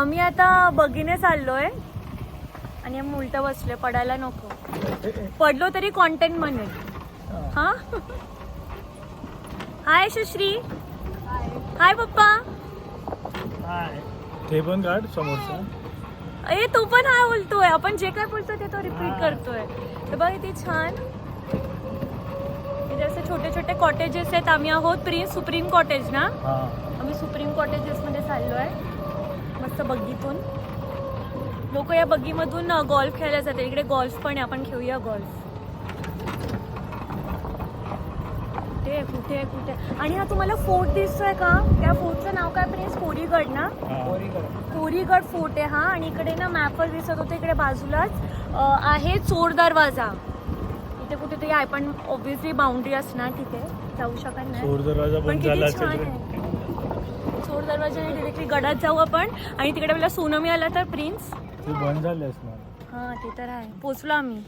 आम्ही आता बगीने चाललोय. आणि आम्ही उलट बसलोय पडायला नको. पडलो तरी कॉन्टेंट म्हणेल हा? हाय सुश्री. हाय पप्पा. ते पण काढ समोरचा. ए तो पण हाय बोलतोय. आपण जे काय बोलतोय ते तो रिपीट करतोय. हे बघ किती छान. असे छोटे छोटे कॉटेजेस आहेत. आम्ही आहोत प्रिन्स सुप्रीम कॉटेज ना? हा. आम्ही सुप्रीम कॉटेजेस मध्ये चाललो आहे मस्त बग्गीतून. लोक या बग्गीमधून गॉल्फ खेळायला जातात. इकडे गॉल्फ पण आहे. आपण खेळूया गॉल्फ कुठे आहे, कुठे आहे, कुठे आहे? आणि हा तुम्हाला फोर्ट दिसतोय का? त्या फोर्टचं नाव काय प्रिन्स कोरीगड ना? कोरीगड फोर्ट आहे हा. आणि इकडे ना मॅपवर दिसत होतं. इकडे बाजूलाच आहे चोर दरवाजा. इथे कुठेतरी आहे पण ऑब्व्हियसली बाउंड्री असणार तिथे. जाऊ शकत नाही. चोर दरवाजा पण किती छान आहे. चोर दरवाजाने डिरेक्टली गडात जाऊ आपण. आणि तिकडे मला सोनमी आला तर प्रिन्स बंद झाले असणार. हा ते तर आहे. पोचलो आम्ही.